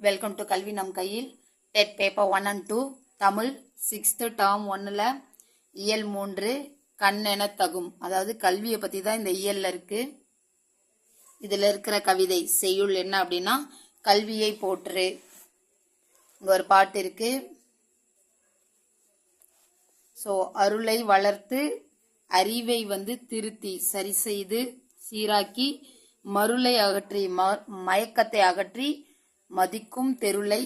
Welcome to கல்வி நம் கையில் TET paper one and two Tamil sixth term ஒன்னில் இயல் மூன்று. கண் என தகும். அதாவது கல்வியை பற்றி தான் இந்த இயலில் இருக்குது இதில் இருக்கிற கவிதை செய்யுள் என்ன அப்படின்னா கல்வியை போற்று. இங்கே ஒரு பாட்டு இருக்குது ஸோ அருளை வளர்த்து அறிவை வந்து திருத்தி சரி செய்து சீராக்கி மருளை அகற்றி ம- மயக்கத்தை அகற்றி மதிக்கும் தெருளை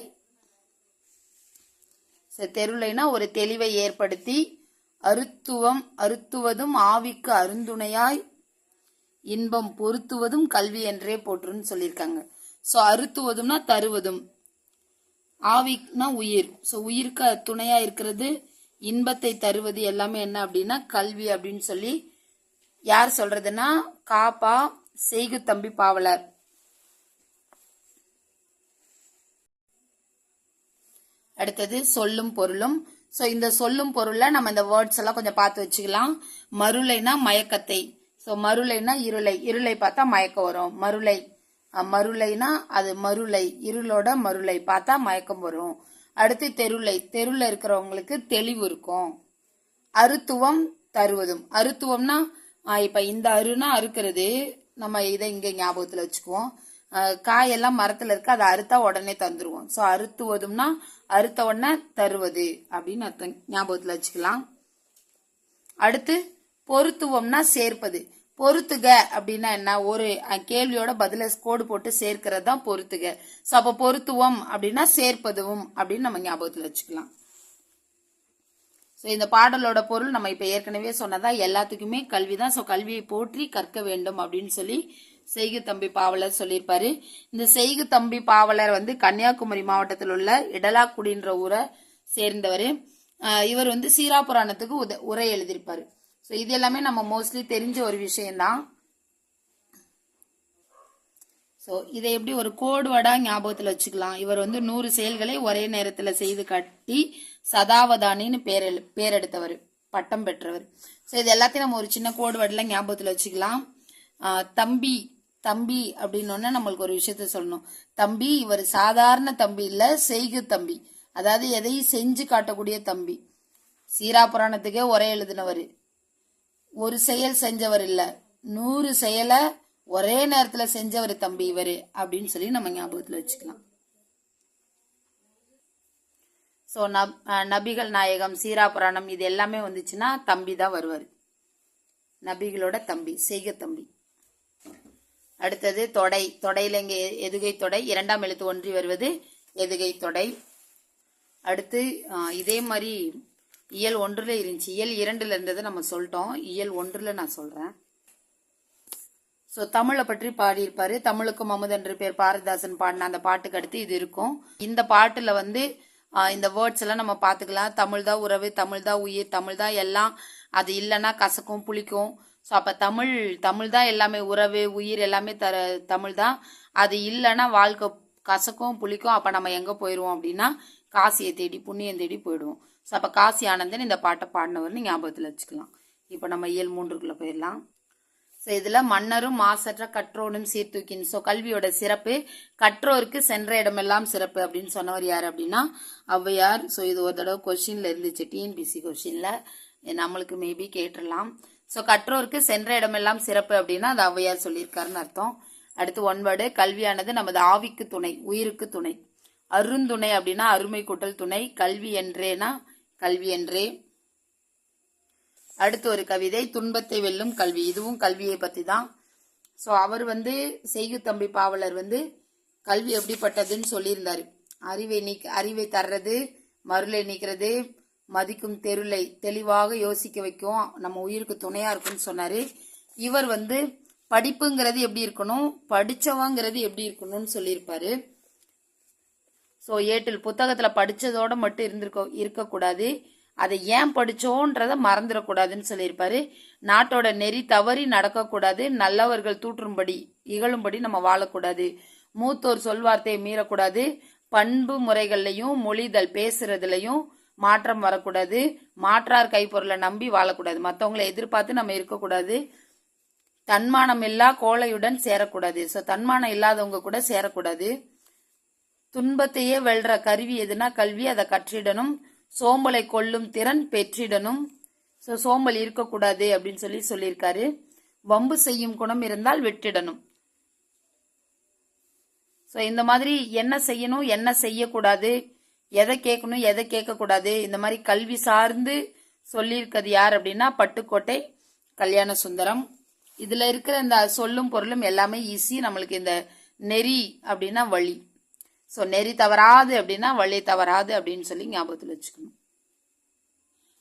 தெருளைனா ஒரு தெளிவை ஏற்படுத்தி அருத்துவம் அருத்துவதும் ஆவிக்கு அருந்துணையாய் இன்பம் பொருத்துவதும் கல்வி என்றே போற்றுன்னு சொல்லியிருக்காங்க. ஸோ அறுத்துவதும்னா தருவதும். ஆவினா உயிர். ஸோ உயிருக்கு துணையா இருக்கிறது இன்பத்தை தருவது எல்லாமே என்ன அப்படின்னா கல்வி அப்படின்னு சொல்லி யார் சொல்றதுன்னா காப்பா செய்கு தம்பி பாவலர். அடுத்தது சொல்லும் பொருளும். ஸோ இந்த சொல்லும் பொருளில் நம்ம இந்த வேர்ட்ஸ் எல்லாம் கொஞ்சம் பார்த்து வச்சுக்கலாம். மருளைனா மயக்கத்தை. ஸோ மருளைனா இருளை. இருளை பார்த்தா மயக்கம் வரும். மருளை. மருளைனா அது மருளை. இருளோட மருளை பார்த்தா மயக்கம் வரும். அடுத்து தெருளை. தெருவில் இருக்கிறவங்களுக்கு தெளிவு இருக்கும். அருத்துவம் தருவதும். அருத்துவம்னா இப்போ இந்த அருனா அறுக்கிறது. நம்ம இதை இங்கே ஞாபகத்தில் வச்சுக்குவோம். காயெல்லாம் மரத்துல இருக்கு அதை அறுத்தா உடனே தந்துருவோம். சோ அறுத்துவதும்னா அறுத்த உடனே தருவது அப்படின்னு அர்த்தம். ஞாபகத்துல வச்சுக்கலாம். அடுத்து பொருத்துவம்னா சேர்ப்பது. பொருத்துக அப்படின்னா என்ன? ஒரு கேள்வியோட பதில கோடு போட்டு சேர்க்கிறது தான் பொருத்துக. சோ அப்ப பொருத்துவம் அப்படின்னா சேர்ப்பதும் அப்படின்னு நம்ம ஞாபகத்துல வச்சுக்கலாம். ஸோ இந்த பாடலோட பொருள் நம்ம இப்போ ஏற்கனவே சொன்னதா எல்லாத்துக்குமே கல்வி தான் ஸோ கல்வியை போற்றி கற்க வேண்டும் அப்படின்னு சொல்லி செய்கு தம்பி பாவலர் சொல்லியிருப்பாரு. இந்த செய்கு தம்பி பாவலர் வந்து கன்னியாகுமரி மாவட்டத்தில் உள்ள இடலாக்குடின்ற ஊரை சேர்ந்தவர். இவர் வந்து சீரா புராணத்துக்கு உத உரை எழுதியிருப்பாரு. ஸோ இது எல்லாமே நம்ம மோஸ்ட்லி தெரிஞ்ச ஒரு விஷயம்தான். ஸோ இதை எப்படி ஒரு கோடுவடாக ஞாபகத்தில் வச்சுக்கலாம். இவர் வந்து நூறு செயல்களை ஒரே நேரத்தில் செய்து கட்டி சதாவதானின்னு பேர் எழு- பேர் எடுத்தவர் பட்டம் பெற்றவர். ஸோ இது எல்லாத்தையும் நம்ம ஒரு சின்ன கோடு ஞாபகத்தில் வச்சுக்கலாம். தம்பி தம்பி அப்படின்னோடனே நம்மளுக்கு ஒரு விஷயத்த சொல்லணும். தம்பி இவர் சாதாரண தம்பி இல்லை செய்கு தம்பி. அதாவது எதையும் செஞ்சு காட்டக்கூடிய தம்பி. சீரா புராணத்துக்கே ஒரே எழுதினவர். ஒரு செயல் செஞ்சவர் இல்ல. நூறு செயலை ஒரே நேரத்துல செஞ்சவர் தம்பி இவர் அப்படின்னு சொல்லி நம்ம ஞாபகத்துல வச்சுக்கலாம். ஸோ நப் நபிகள் நாயகம் சீரா புராணம் இது எல்லாமே வந்துச்சுன்னா தம்பி தான் வருவார். நபிகளோட தம்பி செய்க தம்பி. அடுத்தது தொடை. தொடையில இங்கே எதுகை தொடை. இரண்டாம் எழுத்து ஒன்றி வருவது எதுகை தொடை. அடுத்து இதே மாதிரி இயல் ஒன்றில் இருந்துச்சு. இயல் இரண்டுல இருந்ததை நம்ம சொல்லிட்டோம். இயல் ஒன்றில் நான் சொல்றேன். ஸோ தமிழை பற்றி பாடியிருப்பாரு. தமிழுக்கும் அமுதென்று பேர் பாரதிதாசன் பாடின அந்த பாட்டுக்கு அடுத்து இது இருக்கும். இந்த பாட்டுல வந்து இந்த வேர்ட்ஸ் எல்லாம் நம்ம பார்த்துக்கலாம். தமிழ் தான் உறவு தமிழ் தான் உயிர் தமிழ் தான் எல்லாம். அது இல்லைன்னா கசக்கும் புளிக்கும். ஸோ அப்போ தமிழ் தமிழ் தான் எல்லாமே உறவு உயிர் எல்லாமே தர தமிழ் தான். அது இல்லைன்னா வாழ்க்கை கசக்கும் புளிக்கும். அப்போ நம்ம எங்கே போயிடுவோம் அப்படின்னா காசியை தேடி புண்ணியம் தேடி போயிடுவோம். ஸோ அப்போ காசி ஆனந்தன் இந்த பாட்டை பாடினவர்னு ஞாபகத்தில் வச்சுக்கலாம். இப்போ நம்ம இயல் மூன்றுக்குள்ளே போயிடலாம். ஸோ இதில் மன்னரும் மாசற்ற கற்றோனும் சீர்தூக்கின். ஸோ கல்வியோட சிறப்பு கற்றோருக்கு சென்ற இடமெல்லாம் சிறப்பு அப்படின்னு சொன்னவர் யார் அப்படின்னா ஔவையார். ஸோ இது ஒரு தடவை கொஷின்ல இருந்துச்சு டிஎன்பிசி கொஷினில் நம்மளுக்கு மேபி கேட்டுடலாம். ஸோ கற்றோருக்கு சென்ற இடமெல்லாம் சிறப்பு அப்படின்னா அது ஔவையார் சொல்லியிருக்காருன்னு அர்த்தம். அடுத்து ஒன்பது கல்வியானது நமது ஆவிக்கு துணை உயிருக்கு துணை. அருந்துணை அப்படின்னா அருமை கூட்டல் துணை கல்வி என்றேனா கல்வி என்றே. அடுத்து ஒரு கவிதை துன்பத்தை வெல்லும் கல்வி. இதுவும் கல்வியை பற்றி தான் ஸோ அவர் வந்து செய்கு தம்பி பாவலர் வந்து கல்வி எப்படிப்பட்டதுன்னு சொல்லியிருந்தார். அறிவை நீக்க அறிவை தர்றது மருளை நீக்கிறது மதிக்கும் தெருளை தெளிவாக யோசிக்க வைக்கும். நம்ம உயிருக்கு துணையா இருக்கும்னு சொன்னாரு. இவர் வந்து படிப்புங்கிறது எப்படி இருக்கணும் படிச்சவங்கிறது எப்படி இருக்கணும்னு சொல்லியிருப்பாரு. ஸோ ஏட்டில் புத்தகத்தில் படித்ததோடு மட்டும் இருந்திருக்க இருக்கக்கூடாது. அதை ஏன் படித்தோன்றதை மறந்துடக்கூடாதுன்னு சொல்லியிருப்பாரு. நாட்டோட நெறி தவறி நடக்கக்கூடாது. நல்லவர்கள் தூற்றும்படி இகழும்படி நம்ம வாழக்கூடாது. மூத்தோர் சொல்வார்த்தையை மீறக்கூடாது. பண்பு முறைகள்லையும் மொழிதல் பேசுறதுலையும் மாற்றம் வரக்கூடாது. மாற்றார் கைப்பொருளை நம்பி வாழக்கூடாது. மற்றவங்களை எதிர்பார்த்து நம்ம இருக்கக்கூடாது. தன்மானம் இல்லா கோழையுடன் சேரக்கூடாது. ஸோ தன்மானம் இல்லாதவங்க கூட சேரக்கூடாது. துன்பத்தையே வெல்ற கருவி எதுனா கல்வி அதை கற்றிடணும். சோம்பலை கொல்லும் திறன் பெற்றிடணும். ஸோ சோம்பல் இருக்கக்கூடாது அப்படின்னு சொல்லி சொல்லியிருக்காரு. வம்பு செய்யும் குணம் இருந்தால் விட்டிடணும். ஸோ இந்த மாதிரி என்ன செய்யணும் என்ன செய்யக்கூடாது எதை கேட்கணும் எதை கேட்கக்கூடாது இந்த மாதிரி கல்வி சார்ந்து சொல்லியிருக்கிறது யார் அப்படின்னா பட்டுக்கோட்டை கல்யாண சுந்தரம். இதில் இருக்கிற இந்த சொல்லும் பொருளும் எல்லாமே ஈஸி நம்மளுக்கு இந்த நெறி அப்படின்னா வழி. ஸோ நெறி தவறாது அப்படின்னா வழி தவறாது அப்படின்னு சொல்லி ஞாபகத்தில் வச்சுக்கணும்.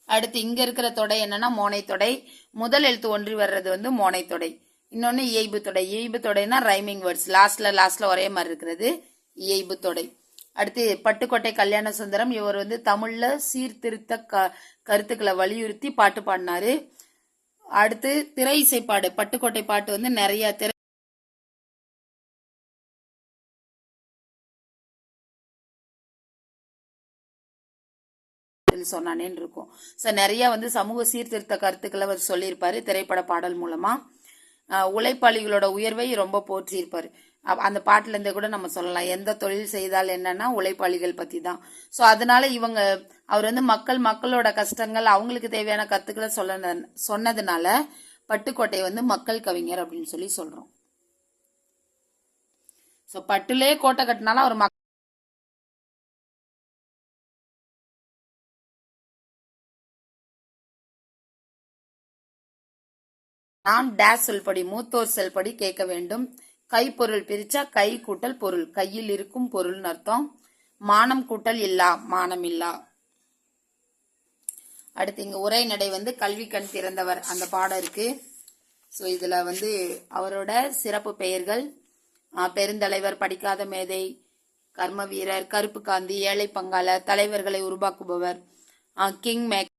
அடுத்து இங்கே இருக்கிற தொடை என்னன்னா மோனை தொடை. முதல் எழுத்து ஒன்றி வர்றது வந்து மோனை தொடை. இயைபு தொடை. இயைபு தொடைனா ரைமிங் வேர்ட்ஸ் லாஸ்ட்ல லாஸ்ட்ல ஒரே மாதிரி இருக்கிறது இயைபு தொடை. அடுத்து பட்டுக்கோட்டை கல்யாண சுந்தரம். இவர் வந்து தமிழ்ல சீர்திருத்த க கருத்துக்களை வலியுறுத்தி பாட்டு பாடினாரு. அடுத்து திரை இசைப்பாடு பட்டுக்கோட்டை பாட்டு வந்து நிறைய திரை சொன்னானேன்னு இருக்கும். ஸோ நிறைய வந்து சமூக சீர்திருத்த கருத்துக்களை அவர் சொல்லியிருப்பாரு திரைப்பட பாடல் மூலமா. உழைப்பாளிகளோட உயர்வை ரொம்ப போற்றியிருப்பாரு. அந்த பாட்டுல இருந்தே கூட நம்ம சொல்லலாம். எந்த தொழில் செய்தால் என்னன்னா உழைப்பாளிகள் பத்தி தான் ஸோ அதனால இவங்க அவர் வந்து மக்கள் மக்களோட கஷ்டங்கள் அவங்களுக்கு தேவையான கருத்துக்களை சொல்ல சொன்னதுனால பட்டுக்கோட்டை வந்து மக்கள் கவிஞர் அப்படின்னு சொல்லி சொல்றோம். ஸோ பட்டுலே கோட்டை கட்டினாலும் அவர் மக் நான் டேஸ் சொல்படி மூத்தோர் செல்படி கேட்க வேண்டும். கைப்பொருள் பிரிச்சா கை கூட்டல் பொருள். கையில் இருக்கும் பொருள்னு அர்த்தம். மானம் கூட்டல் இல்லா மானம் இல்லா. அடுத்து இங்க உரைநடை வந்து கல்வி கண் திறந்தவர். அந்த பாடம் இருக்கு. ஸோ இதுல வந்து அவரோட சிறப்பு பெயர்கள் பெருந்தலைவர் படிக்காத மேதை கர்ம வீரர் கருப்பு காந்தி ஏழை பங்காளர் தலைவர்களை உருவாக்குபவர் கிங் மேக்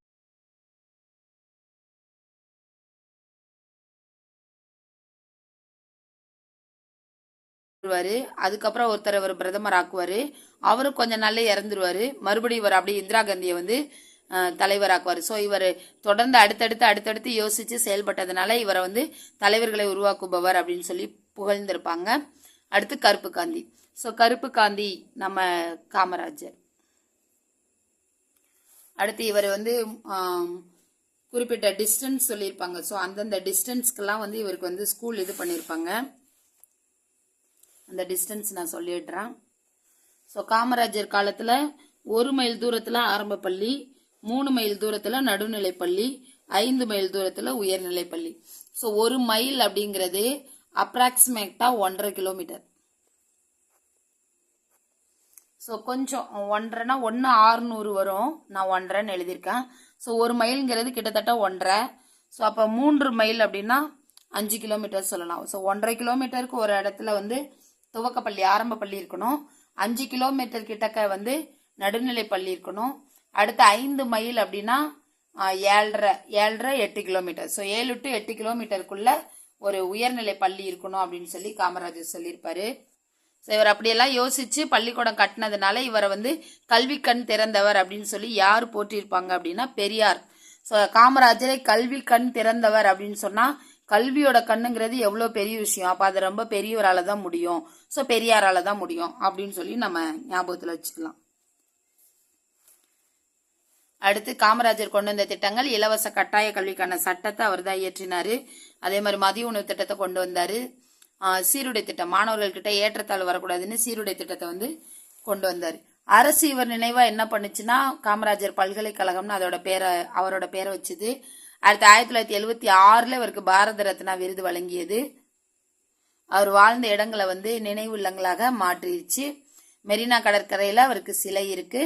வருவாரு அதுக்கப்புறம் ஒருத்தர் அவர் பிரதமர் ஆக்குவாரு. அவரும் கொஞ்ச நாள்ல இறந்துருவாரு. மறுபடியும் இவர் அப்படியே இந்திரா காந்தியை வந்து தலைவராக்குவார். ஸோ இவர் தொடர்ந்து அடுத்தடுத்து அடுத்தடுத்து யோசித்து செயல்பட்டதுனால இவரை வந்து தலைவர்களை உருவாக்குபவர் அப்படின்னு சொல்லி புகழ்ந்திருப்பாங்க. அடுத்து கருப்பு காந்தி. ஸோ கருப்பு காந்தி நம்ம காமராஜர். அடுத்து இவர் வந்து குறிப்பிட்ட டிஸ்டன்ஸ் சொல்லியிருப்பாங்க. ஸோ அந்தந்த டிஸ்டன்ஸ்க்கெல்லாம் வந்து இவருக்கு வந்து ஸ்கூல் இது பண்ணியிருப்பாங்க. அந்த டிஸ்டன்ஸ் நான் சொல்லிடுறேன். ஸோ காமராஜர் காலத்தில் ஒரு மைல் தூரத்தில் ஆரம்ப பள்ளி மூணு மைல் தூரத்தில் நடுநிலை பள்ளி ஐந்து மைல் தூரத்தில் உயர்நிலை பள்ளி ஸோ ஒரு மைல் அப்படிங்கிறது அப்ராக்சிமேட்டா ஒன்றரை கிலோமீட்டர் ஸோ கொஞ்சம் ஒன்றரைனா ஒன்று ஆறுநூறு வரும். நான் ஒன்றரைன்னு எழுதியிருக்கேன். ஸோ ஒரு மைல்ங்கிறது கிட்டத்தட்ட ஒன்றரை. ஸோ அப்போ மூன்று மைல் அப்படின்னா அஞ்சு கிலோமீட்டர் சொல்லலாம். ஸோ ஒன்றரை கிலோமீட்டருக்கு ஒரு இடத்துல வந்து துவக்கப்பள்ளி ஆரம்ப பள்ளி இருக்கணும். அஞ்சு கிலோமீட்டர் கிட்டக்க வந்து நடுநிலை பள்ளி இருக்கணும். அடுத்த ஐந்து மைல் அப்படின்னா ஏழரை ஏழரை எட்டு கிலோமீட்டர் ஸோ ஏழு டு எட்டு கிலோமீட்டருக்குள்ள ஒரு உயர்நிலை பள்ளி இருக்கணும் அப்படின்னு சொல்லி காமராஜர் சொல்லியிருப்பாரு. ஸோ இவர் அப்படியெல்லாம் யோசிச்சு பள்ளிக்கூடம் கட்டினதுனால இவரை வந்து கல்வி கண் திறந்தவர் அப்படின்னு சொல்லி யார் போற்றியிருப்பாங்க அப்படின்னா பெரியார். ஸோ காமராஜரை கல்வி கண் திறந்தவர் அப்படின்னு சொன்னால் கல்வியோட கண்ணுங்கிறது எவ்வளோ பெரிய விஷயம்? அப்போ அது ரொம்ப பெரியவரால தான் முடியும். ஸோ பெரியாரால தான் முடியும் அப்படின்னு சொல்லி நம்ம ஞாபகத்தில் வச்சுக்கலாம். அடுத்து காமராஜர் கொண்டு வந்த திட்டங்கள் இலவச கட்டாய கல்விக்கான சட்டத்தை அவர் தான் இயற்றினாரு. அதே மாதிரி மதிய உணவு திட்டத்தை கொண்டு வந்தார். சீருடை திட்டம். மாணவர்கள்கிட்ட ஏற்றத்தாழ்வு வரக்கூடாதுன்னு சீருடை திட்டத்தை வந்து கொண்டு வந்தார். அரசு இவர் நினைவா என்ன பண்ணுச்சுன்னா காமராஜர் பல்கலைக்கழகம்னு அதோட பேரை அவரோட பேரை வச்சுது. அடுத்து ஆயிரத்தி தொள்ளாயிரத்தி எழுவத்தி ஆறுல இவருக்கு பாரத ரத்னா விருது வழங்கியது. அவர் வாழ்ந்த இடங்களை வந்து நினைவு இல்லங்களாக மாற்றிருச்சு. மெரினா கடற்கரையில அவருக்கு சிலை இருக்கு.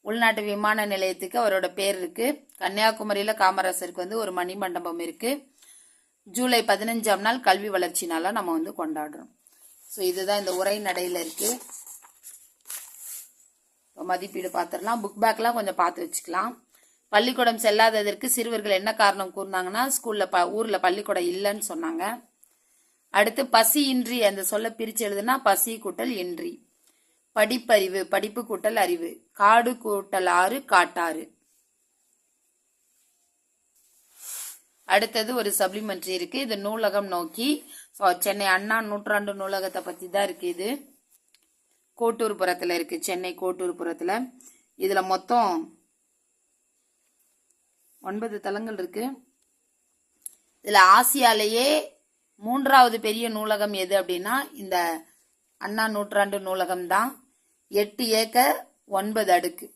உள்நாட்டு விமான நிலையத்துக்கு அவரோட பேர் இருக்கு. கன்னியாகுமரியில காமராசருக்கு வந்து ஒரு மணிமண்டபம் இருக்கு. ஜூலை பதினஞ்சாம் நாள் கல்வி வளர்ச்சி நாளாக நம்ம வந்து கொண்டாடுறோம். ஸோ இதுதான் இந்த உரைநடையில இருக்கு. இருக்குது மதிப்பீடு பார்த்துடலாம். புக் பேக்லாம் கொஞ்சம் பார்த்து வச்சுக்கலாம். பள்ளிக்கூடம் செல்லாததற்கு சிறுவர்கள் என்ன காரணம் கூறினாங்கன்னா ஸ்கூல்ல ப ஊர்ல பள்ளிக்கூடம் இல்லைன்னு சொன்னாங்க. அடுத்து பசி இன்றி அந்த சொல்ல பிரிச்சு எழுதுனா பசி கூட்டல் இன்றி. படிப்பறிவு படிப்பு கூட்டல் அறிவு. காடு கூட்டல் ஆறு காட்டாறு. அடுத்தது ஒரு சப்ளிமெண்ட்ரி இருக்கு. இது நூலகம் நோக்கி ஸோ சென்னை அண்ணா நூற்றாண்டு நூலகத்தை பத்தி தான் இருக்கு இது. கோட்டூர்புரத்தில் இருக்கு சென்னை கோட்டூர்புரத்தில். இதில் மொத்தம் ஒன்பது தலங்கள் இருக்கு. இதில் ஆசியாலேயே மூன்றாவது பெரிய நூலகம் எது அப்படின்னா இந்த அண்ணா நூற்றாண்டு நூலகம் தான். எட்டு ஏக்கர் ஒன்பது அடுக்கு.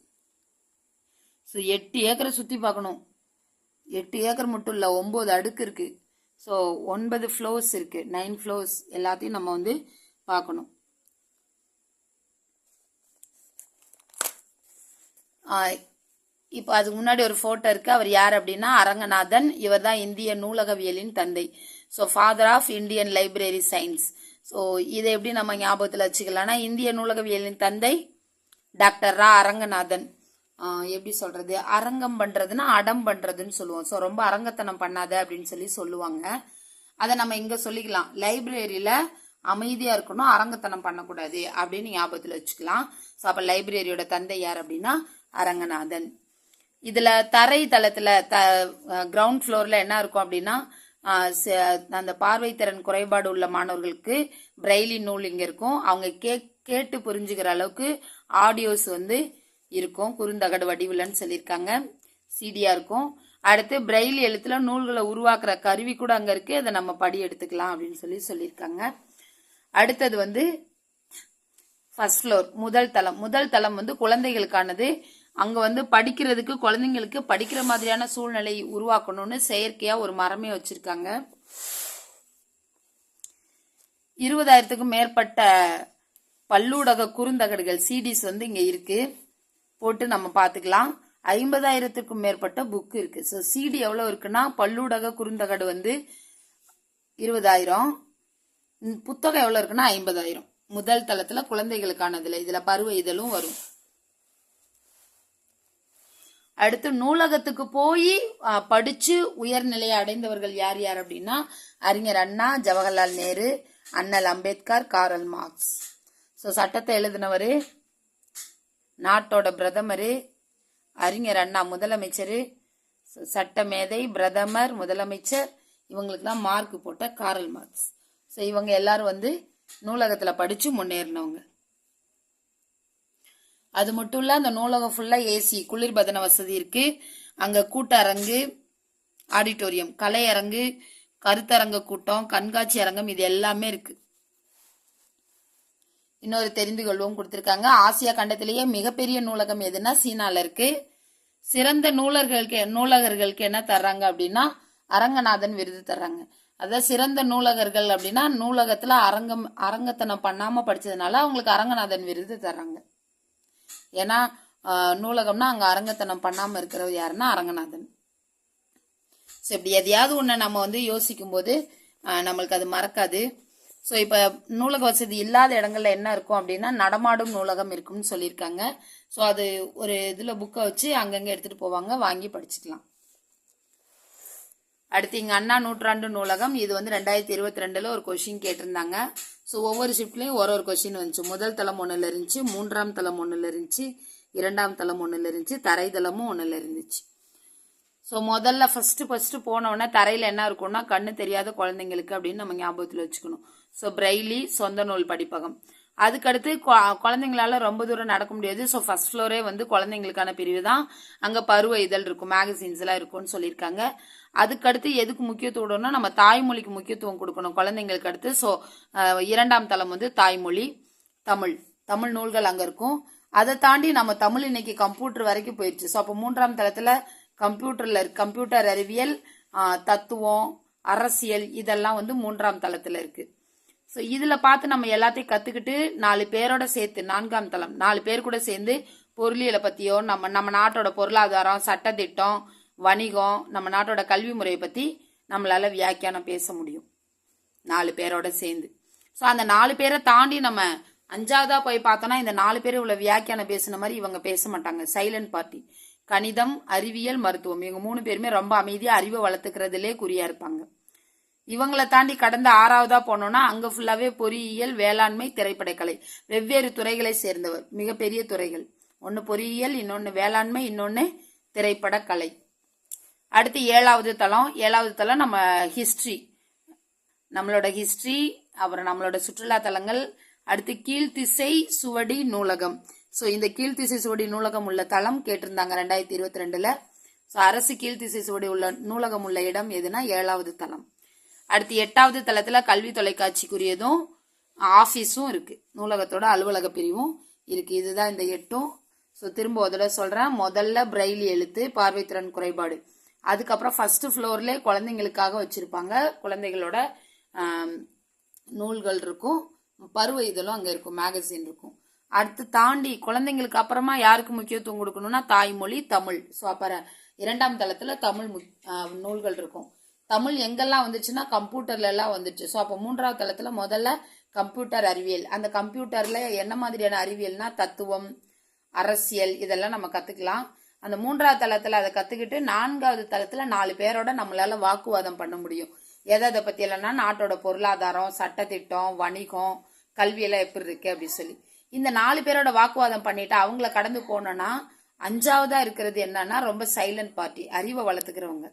ஸோ எட்டு ஏக்கரை சுற்றி பார்க்கணும். எட்டு ஏக்கர் மட்டும் இல்லை ஒம்பது அடுக்கு இருக்குது ஸோ ஒன்பது ஃப்ளோர்ஸ் இருக்குது நைன் ஃப்ளோர்ஸ் எல்லாத்தையும் நம்ம வந்து பார்க்கணும். இப்போ அதுக்கு முன்னாடி ஒரு ஃபோட்டோ இருக்கு. அவர் யார் அப்படின்னா அரங்கநாதன். இவர் தான் இந்திய நூலகவியலின் தந்தை. So father of Indian library science so இதை எப்படி நம்ம ஞாபகத்தில் வச்சுக்கலாம்னா இந்திய நூலகவியலின் தந்தை டாக்டர் ரா. அரங்கநாதன். எப்படி சொல்றது? அரங்கம் பண்றதுன்னா அடம் பண்றதுன்னு சொல்லுவோம். ஸோ ரொம்ப அரங்கத்தனம் பண்ணாத அப்படின்னு சொல்லி சொல்லுவாங்க. அதை நம்ம இங்க சொல்லிக்கலாம். லைப்ரரியில அமைதியா இருக்கணும் அரங்கத்தனம் பண்ணக்கூடாது அப்படின்னு ஞாபகத்தில் வச்சுக்கலாம். ஸோ அப்போ லைப்ரரியோட தந்தை யார் அப்படின்னா அரங்கநாதன். இதுல தரை தளத்துல த கிரவுண்ட் ஃப்ளோர்ல என்ன இருக்கும் அப்படின்னா அந்த ச- அந்த குறைபாடு உள்ள மாணவர்களுக்கு பிரெய்லி நூல் இங்க இருக்கும். அவங்க கே கேட்டு புரிஞ்சுக்கிற அளவுக்கு ஆடியோஸ் வந்து இருக்கும். குறுந்தகடு வடிவிலன்னு சொல்லியிருக்காங்க. சீடியா இருக்கும். அடுத்து பிரெய்லி எழுத்துல நூல்களை உருவாக்குற கருவி கூட அங்க இருக்கு. அதை நம்ம படி எடுத்துக்கலாம் அப்படின்னு சொல்லி சொல்லியிருக்காங்க. அடுத்தது வந்து ஃபர்ஸ்ட் ஃப்ளோர் முதல் தளம். முதல் தளம் வந்து குழந்தைகளுக்கானது அங்க வந்து படிக்கிறதுக்கு குழந்தைங்களுக்கு படிக்கிற மாதிரியான சூழ்நிலை உருவாக்கணும்னு செயற்கையா ஒரு மரமே வச்சிருக்காங்க. இருபதாயிரத்துக்கும் மேற்பட்ட பல்லூடக குறுந்தகடுகள் சிடிஸ் வந்து இங்க இருக்கு. போட்டு நம்ம பார்த்துக்கலாம் ஐம்பதாயிரத்துக்கும் மேற்பட்ட புக் இருக்கு. ஸோ சிடி எவ்வளவு இருக்குன்னா பல்லூடக குறுந்தகடு வந்து இருபதாயிரம். புத்தகம் எவ்வளவு இருக்குன்னா ஐம்பதாயிரம். முதல் தளத்துல குழந்தைகளுக்கானதுல இதுல பருவ இதழும் வரும். அடுத்து நூலகத்துக்கு போய் படிச்சு உயர்நிலையை அடைந்தவர்கள் யார் யார் அப்படின்னா அறிஞர் அண்ணா ஜவஹர்லால் நேரு அண்ணல் அம்பேத்கர் காரல் மார்க்ஸ். ஸோ சட்டத்தை எழுதினவர் நாட்டோட பிரதமர் அறிஞர் அண்ணா முதலமைச்சர் சட்ட மேதை பிரதமர் முதலமைச்சர் இவங்களுக்கு தான் மார்க் போட்ட காரல் மார்க்ஸ். ஸோ இவங்க எல்லாரும் வந்து நூலகத்தில் படித்து முன்னேறினவங்க. அது மட்டும் இல்ல அந்த நூலகம் ஃபுல்லா ஏசி குளிர்பதன வசதி இருக்கு. அங்க கூட்டரங்கு ஆடிட்டோரியம் கலையரங்கு கருத்தரங்க கூட்டம் கண்காட்சி அரங்கம் இது எல்லாமே இருக்கு. இன்னொரு தெரிந்து கொள்வோம் கொடுத்திருக்காங்க. ஆசியா கண்டத்திலேயே மிகப்பெரிய நூலகம் எதுன்னா சீனால இருக்கு. சிறந்த நூலர்களுக்கு நூலகர்களுக்கு என்ன தர்றாங்க அப்படின்னா அரங்கநாதன் விருது தர்றாங்க. அதாவது சிறந்த நூலகர்கள் அப்படின்னா நூலகத்துல அரங்கம் அரங்கத்தனம் பண்ணாம படிச்சதுனால அவங்களுக்கு அரங்கநாதன் விருது தர்றாங்க. ஏன்னா நூலகம்னா அங்கே அரங்கத்தனம் பண்ணாமல் இருக்கிறவர் யாருன்னா அரங்கநாதன். ஸோ இப்படி எதையாவது ஒன்று நம்ம வந்து யோசிக்கும் போது நம்மளுக்கு அது மறக்காது. ஸோ இப்போ நூலக வசதி இல்லாத இடங்கள்ல என்ன இருக்கும் அப்படின்னா நடமாடும் நூலகம் இருக்கும்னு சொல்லியிருக்காங்க. ஸோ அது ஒரு இதில் புக்கை வச்சு அங்கங்கே எடுத்துகிட்டு போவாங்க வாங்கி படிச்சுக்கலாம். அடுத்து இங்கே அண்ணா நூற்றாண்டு நூலகம். இது வந்து ரெண்டாயிரத்தி இருபத்தி ரெண்டில் ஒரு கொஷின் கேட்டிருந்தாங்க. ஸோ ஒவ்வொரு ஷிஃப்ட்லேயும் ஒரு ஒரு கொஷின் வந்துச்சு. முதல் தளம் ஒன்றில் இருந்துச்சு மூன்றாம் தளம் ஒன்றில் இருந்துச்சு இரண்டாம் தளம் ஒன்றில் இருந்துச்சு தரை தளமும் இருந்துச்சு. ஸோ முதல்ல ஃபஸ்ட்டு ஃபஸ்ட்டு போன தரையில் என்ன இருக்கும்னா கண்ணு தெரியாத குழந்தைங்களுக்கு அப்படின்னு நம்ம ஞாபகத்தில் வச்சுக்கணும். ஸோ பிரெய்லி சொந்த நூல் படிப்பகம். அதுக்கடுத்து குழந்தைங்களால ரொம்ப தூரம் நடக்க முடியாது. ஸோ ஃபர்ஸ்ட் ஃப்ளோரே வந்து குழந்தைங்களுக்கான பிரிவு தான். அங்கே பருவ இதழ் இருக்கும் மேகசின்ஸ் எல்லாம் இருக்கும்னு சொல்லியிருக்காங்க. அதுக்கடுத்து எதுக்கு முக்கியத்துவம்னா நம்ம தாய்மொழிக்கு முக்கியத்துவம் கொடுக்கணும் குழந்தைங்களுக்கு அடுத்து. ஸோ இரண்டாம் தளம் வந்து தாய்மொழி தமிழ். தமிழ் நூல்கள் அங்கே இருக்கும். அதை தாண்டி நம்ம தமிழ் இன்னைக்கு கம்ப்யூட்டர் வரைக்கும் போயிடுச்சு ஸோ அப்போ மூன்றாம் தளத்தில் கம்ப்யூட்டரில் கம்ப்யூட்டர் அறிவியல் தத்துவம் அரசியல் இதெல்லாம் வந்து மூன்றாம் தளத்தில் இருக்குது ஸோ இதில் பார்த்து நம்ம எல்லாத்தையும் கற்றுக்கிட்டு நாலு பேரோட சேர்த்து நான்காம் தளம் நாலு பேர் கூட சேர்ந்து பொருளியலை பற்றியோ நம்ம நம்ம நாட்டோட பொருளாதாரம் சட்டத்திட்டம் வணிகம் நம்ம நாட்டோட கல்வி முறையை பற்றி நம்மளால வியாக்கியானம் பேச முடியும். நாலு பேரோட சேர்ந்து. ஸோ அந்த நாலு பேரை தாண்டி நம்ம அஞ்சாவதா போய் பார்த்தோம்னா இந்த நாலு பேர் இவ்வளவு வியாக்கியானம் பேசின மாதிரி இவங்க பேச மாட்டாங்க. சைலண்ட் பார்ட்டி கணிதம் அறிவியல் மருத்துவம். இவங்க மூணு பேருமே ரொம்ப அமைதியா அறிவை வளர்த்துக்கிறதுலே குறியா இருப்பாங்க. இவங்களை தாண்டி கடந்த ஆறாவதா போனோம்னா அங்க ஃபுல்லாவே பொறியியல் வேளாண்மை திரைப்படக்கலை. வெவ்வேறு துறைகளை சேர்ந்தவர். மிகப்பெரிய துறைகள். ஒன்னு பொறியியல் இன்னொன்னு வேளாண்மை இன்னொன்னு திரைப்படக்கலை. அடுத்து ஏழாவது தளம். ஏழாவது தளம் நம்ம ஹிஸ்ட்ரி நம்மளோட ஹிஸ்ட்ரி அப்புறம் நம்மளோட சுற்றுலா தலங்கள். அடுத்து கீழ்த்திசை சுவடி நூலகம். ஸோ இந்த கீழ்த்திசை சுவடி நூலகம் உள்ள தளம் கேட்டிருந்தாங்க ரெண்டாயிரத்தி இருபத்தி ரெண்டுல. ஸோ அரசு கீழ்த்திசை சுவடி உள்ள நூலகம் உள்ள இடம் எதுனா ஏழாவது தளம். அடுத்து எட்டாவது தளத்துல கல்வி தொலைக்காட்சிக்குரியதும் ஆஃபீஸும் இருக்கு. நூலகத்தோட அலுவலக பிரிவும் இருக்கு. இதுதான் இந்த எட்டும். ஸோ திரும்ப ஒரு தடவை சொல்றேன். முதல்ல பிரெயில் எழுத்து பார்வைத்திறன் குறைபாடு. அதுக்கப்புறம் ஃபர்ஸ்ட் ஃப்ளோர்லேயே குழந்தைங்களுக்காக வச்சிருப்பாங்க. குழந்தைகளோட நூல்கள் இருக்கும். பருவ இதழும் அங்கே இருக்கும். மேகசின் இருக்கும். அடுத்து தாண்டி குழந்தைங்களுக்கு அப்புறமா யாருக்கு முக்கியத்துவம் கொடுக்கணும்னா தாய்மொழி தமிழ். ஸோ அப்புறம் இரண்டாம் தளத்தில் தமிழ் நூல்கள் இருக்கும். தமிழ் எங்கெல்லாம் வந்துச்சுன்னா கம்ப்யூட்டர்ல எல்லாம் வந்துச்சு. ஸோ அப்போ மூன்றாவது தளத்துல முதல்ல கம்ப்யூட்டர் அறிவியல். அந்த கம்ப்யூட்டர்ல என்ன மாதிரியான அறிவியல்னா தத்துவம் அரசியல் இதெல்லாம் நம்ம கத்துக்கலாம். அந்த மூன்றாவது தளத்துல அதை கத்துக்கிட்டு நான்காவது தளத்துல நாலு பேரோட நம்மளால வாக்குவாதம் பண்ண முடியும். எதை அதை பத்தி இல்லைன்னா நாட்டோட பொருளாதாரம் சட்டத்திட்டம் வணிகம் கல்வியெல்லாம் எப்படி இருக்கு அப்படின்னு சொல்லி. இந்த நாலு பேரோட வாக்குவாதம் பண்ணிட்டு அவங்கள கடந்து போனோம்னா அஞ்சாவதா இருக்கிறது என்னன்னா ரொம்ப சைலண்ட் பார்ட்டி அறிவை வளர்த்துக்கிறவங்க.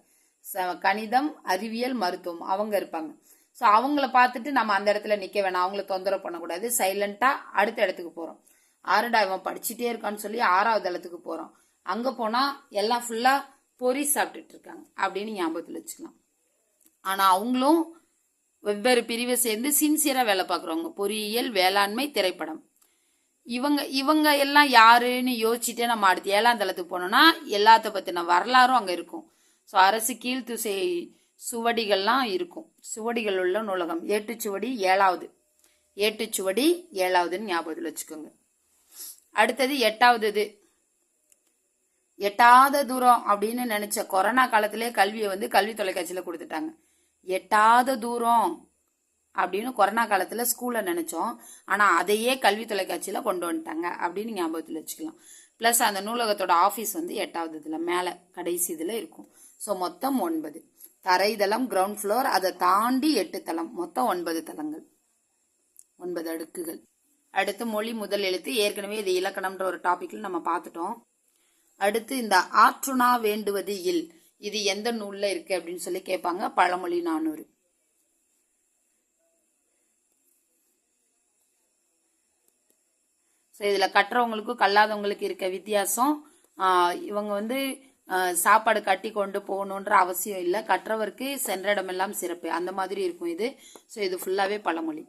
கணிதம் அறிவியல் மருத்துவம். அவங்க இருப்பாங்க. ஸோ அவங்கள பார்த்துட்டு நம்ம அந்த இடத்துல நிற்க வேணாம். அவங்கள தொந்தரவு பண்ணக்கூடாது. சைலண்டா அடுத்த இடத்துக்கு போகிறோம் ஆறுடா இவன் படிச்சுட்டே இருக்கான்னு சொல்லி ஆறாவது இடத்துக்கு போகிறோம் அங்கே போனால் எல்லாம் ஃபுல்லாக பொறி சாப்பிட்டுட்டு இருக்காங்க. அப்படின்னு ஞாபகத்தில் வச்சுக்கலாம். ஆனால் அவங்களும் வெவ்வேறு பிரிவை சேர்ந்து சின்சியராக வேலை பார்க்குறவங்க. பொறியியல் வேளாண்மை திரைப்படம். இவங்க இவங்க எல்லாம் யாருன்னு யோசிச்சுட்டே நம்ம அடுத்து ஏழாம் தளத்துக்கு போனோம்னா எல்லாத்த பற்றின வரலாறும் அங்கே இருக்கும். ஸோ அரசு கீழ்த்துசை சுவடிகள்லாம் இருக்கும். சுவடிகள் உள்ள நூலகம். ஏட்டுச்சுவடி ஏழாவது. ஏட்டுச்சுவடி ஏழாவதுன்னு ஞாபகத்தில் வச்சுக்கோங்க. அடுத்தது எட்டாவது இது எட்டாத தூரம் அப்படின்னு நினைச்ச கொரோனா காலத்திலே கல்வியை வந்து கல்வி தொலைக்காட்சியில கொடுத்துட்டாங்க. எட்டாத தூரம் அப்படின்னு கொரோனா காலத்துல ஸ்கூல்ல நினைச்சோம். ஆனா அதையே கல்வி தொலைக்காட்சியில கொண்டு வந்துட்டாங்க அப்படின்னு ஞாபகத்தில் வச்சுக்கலாம். பிளஸ் அந்த நூலகத்தோட ஆஃபீஸ் வந்து எட்டாவது இதுல மேல கடைசி இதுல இருக்கும். ஸோ மொத்தம் ஒன்பது. தரைதளம் கிரவுண்ட் ஃப்ளோர் அதை தாண்டி எட்டு தளம். மொத்தம் ஒன்பது தளங்கள். ஒன்பது அடுக்குகள். அடுத்து மொழி முதல் எழுத்து. ஏற்கனவே இது இலக்கணம்ன்ற ஒரு டாபிக்ல நம்ம பார்த்துட்டோம். அடுத்து இந்த ஆற்றுணா வேண்டுவது இல். இது எந்த நூல்ல இருக்கு அப்படின்னு சொல்லி கேட்பாங்க. பழமொழி நானூறு. ஸோ இதில் கட்டுறவங்களுக்கும் கல்லாதவங்களுக்கு இருக்க வித்தியாசம் இவங்க வந்து சாப்பாடு கட்டி கொண்டு போகணுன்ற அவசியம் இல்லை. கற்றவருக்கு சென்ற இடமெல்லாம் சிறப்பு. அந்த மாதிரி இருக்கும் இது. ஸோ இது ஃபுல்லாகவே பழமொழி.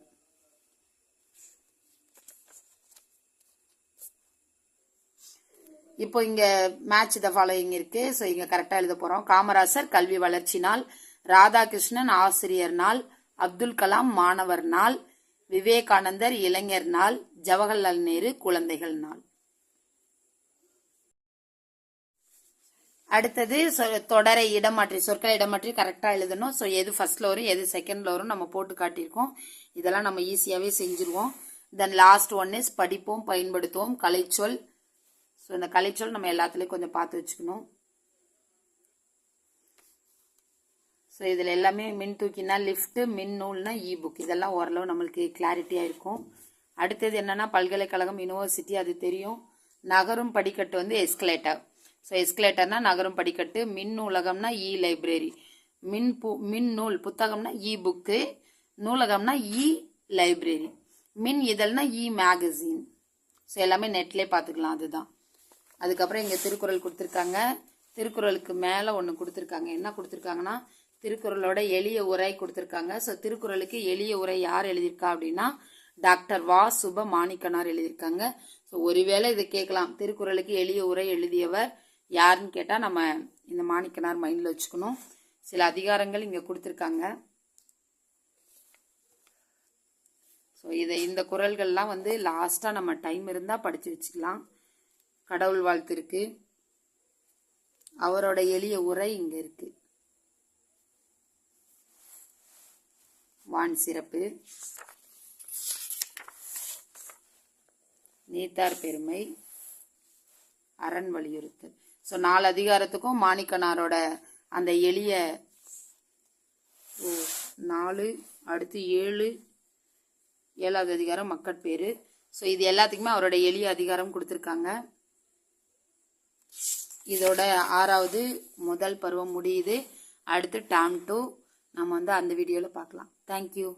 இப்போ இங்கே மேட்ச் த ஃபாலோயிங் இருக்கு. ஸோ இங்கே கரெக்டாக எழுத போகிறோம் காமராசர் கல்வி வளர்ச்சி நாள். ராதாகிருஷ்ணன் ஆசிரியர் நாள். அப்துல் கலாம் மாணவர் நாள். விவேகானந்தர் இளைஞர் நாள். ஜவஹர்லால் நேரு குழந்தைகள் நாள். அடுத்தது சொ- தொடரை இடமாற்றி சொற்களை இடமாற்றி கரெக்டாக எழுதணும். ஸோ எது ஃபர்ஸ்ட்ல வரும் எது செகண்ட்ல வரும் நம்ம போட்டு காட்டியிருக்கோம். இதெல்லாம் நம்ம ஈஸியாகவே செஞ்சுருவோம். தென் லாஸ்ட் ஒன் இஸ் படிப்போம் பயன்படுத்துவோம் கலைச்சொல். ஸோ இந்த கலைச்சொல் நம்ம எல்லாத்துலேயும் கொஞ்சம் பார்த்து வச்சுக்கணும். ஸோ இதில் எல்லாமே மின் தூக்கினா லிஃப்ட்டு மின் நூல்னா இ புக் இதெல்லாம் ஓரளவு நம்மளுக்கு கிளாரிட்டியாக இருக்கும். அடுத்தது என்னென்னா பல்கலைக்கழகம் யூனிவர்சிட்டி அது தெரியும். நகரும் படிக்கட்டு வந்து எஸ்கலேட்டர் ஸோ எஸ்கலேட்டர்னா நகரும் படிக்கட்டு மின் நூலகம்னா இ லைப்ரரி மின் பு மின் நூல் புத்தகம்னா இ புக்கு நூலகம்னா இ லைப்ரரி மின் இதழ்னா இ மேகசின் ஸோ எல்லாமே நெட்லேயே பார்த்துக்கலாம் அதுதான். அதுக்கப்புறம் இங்கே திருக்குறள் கொடுத்துருக்காங்க. திருக்குறளுக்கு மேலே ஒன்று கொடுத்துருக்காங்க. என்ன கொடுத்துருக்காங்கன்னா திருக்குறளோட எளிய உரை கொடுத்துருக்காங்க. ஸோ திருக்குறளுக்கு எளிய உரை யார் எழுதியிருக்கா அப்படின்னா டாக்டர் வா. சுப மாணிக்கனார் எழுதியிருக்காங்க. ஸோ ஒருவேளை இதை கேட்கலாம். திருக்குறளுக்கு எளிய உரை எழுதியவர் யாருன்னு கேட்டால் நம்ம இந்த மாணிக்கனார் மைண்டில் வச்சுக்கணும். சில அதிகாரங்கள் இங்கே கொடுத்துருக்காங்க. ஸோ இதை இந்த குரல்கள்லாம் வந்து லாஸ்ட்டாக நம்ம டைம் இருந்தால் படித்து வச்சுக்கலாம். கடவுள் வாழ்த்து இருக்கு. அவரோட எளிய உரை இங்கே இருக்கு. வான் சிறப்பு. நீத்தார் பெருமை. அரண் வலியுறுத்தல். ஸோ நாலு அதிகாரத்துக்கும் மாணிக்கனாரோட அந்த எளிய ஓ, நாலு அடுத்து ஏழு ஏழாவது அதிகாரம் மக்கட்பேரு ஸோ இது எல்லாத்துக்குமே அவரோட எளிய அதிகாரம் கொடுத்துருக்காங்க. இதோட ஆறாவது முதல் பருவம் முடியுது. அடுத்து டேம் டூ. நம்ம வந்து அந்த வீடியோவில் பார்க்கலாம். தேங்க்யூ